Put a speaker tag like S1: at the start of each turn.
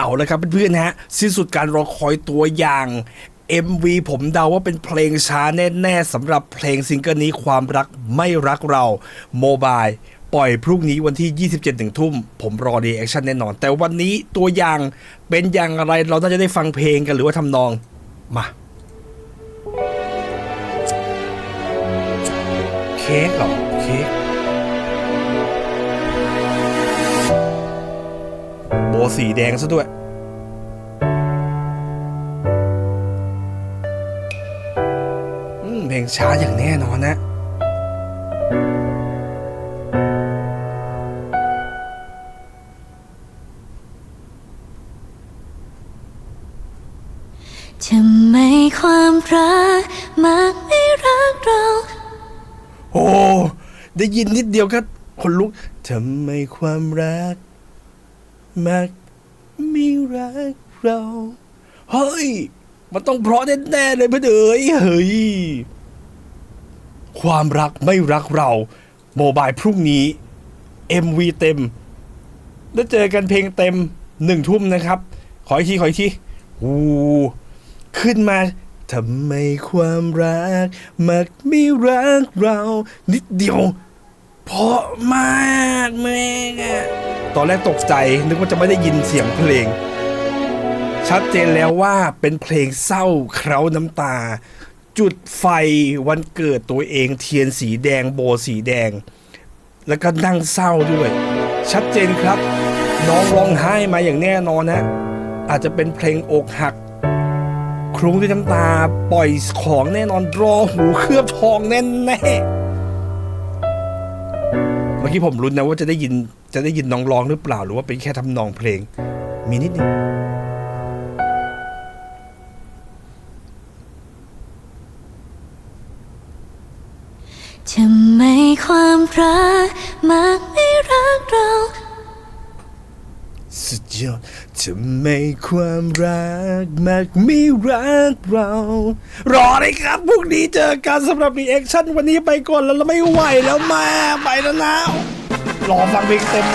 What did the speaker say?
S1: เอาละครับเพื่อนๆฮะสิ้นสุดการรอคอยตัวอย่าง MV ผมเดาว่าเป็นเพลงช้าแน่ๆสำหรับเพลงซิงเกิลนี้ความรักไม่รักเราโมบายปล่อยพรุ่งนี้วันที่ 27ถึงทุ่ม ผมรอดีแอคชั่นแน่นอน แต่วันนี้ตัวอย่างเป็นอย่างไรเราน่าจะได้ฟังเพลงกันหรือว่าทำนอง มาเค้กเหรอเค้ก สีแดงซะด้วยอืมเพลงช้าอย่างแน่นอนนะ
S2: ทำไมความรักมักไม่รักเรา
S1: โอ้ ได้ยินนิดเดียวก็คนลุกทำไมความรัก มักไม่รักเรา เฮ้ย มันต้องเพราะแน่ๆเลยเพื่อนเอ๋ยเฮ้ย ความรักไม่รักเราโมบายพรุ่งนี้ MV เต็ม แล้วเจอกันเพลงเต็มหนึ่งทุ่มนะครับ ขออีกที ขออีกทีอูขึ้นมาทำไมความรัก มักไม่รักเรา นิดเดียว เพราะมากแม่งอะตอนแรกตกใจนึกว่าจะไม่ได้ยินเสียงเพลง ชัดเจนแล้วว่าเป็นเพลงเศร้าเคร้าน้ำตา จุดไฟวันเกิดตัวเองเทียนสีแดงโบสีแดง แล้วก็นั่งเศร้าด้วย ชัดเจนครับ น้องร้องไห้มาอย่างแน่นอนนะอาจจะเป็นเพลงอกหักครุ้งด้วยน้ำตา ปล่อยของแน่นอนรอหูเคลือบทองแน่แน่ เมื่อกี้ผมรุ้นนะว่าจะได้ยินจะได้ยินน้องร้องหรือเปล่า หรือว่าเป็นแค่ทำนองเพลง มีนิดนึง
S2: ทำไมความรักมักไม่รักเรา
S1: สุดยอด ทำไมความรักมักไม่รักเรา รอเลยครับพรุ่งนี้เจอกันสำหรับรีแอคชั่นวันนี้ไปก่อนแล้วเราไม่ไหวแล้วมาไปแล้วนะรอฟังเพลงเต็ม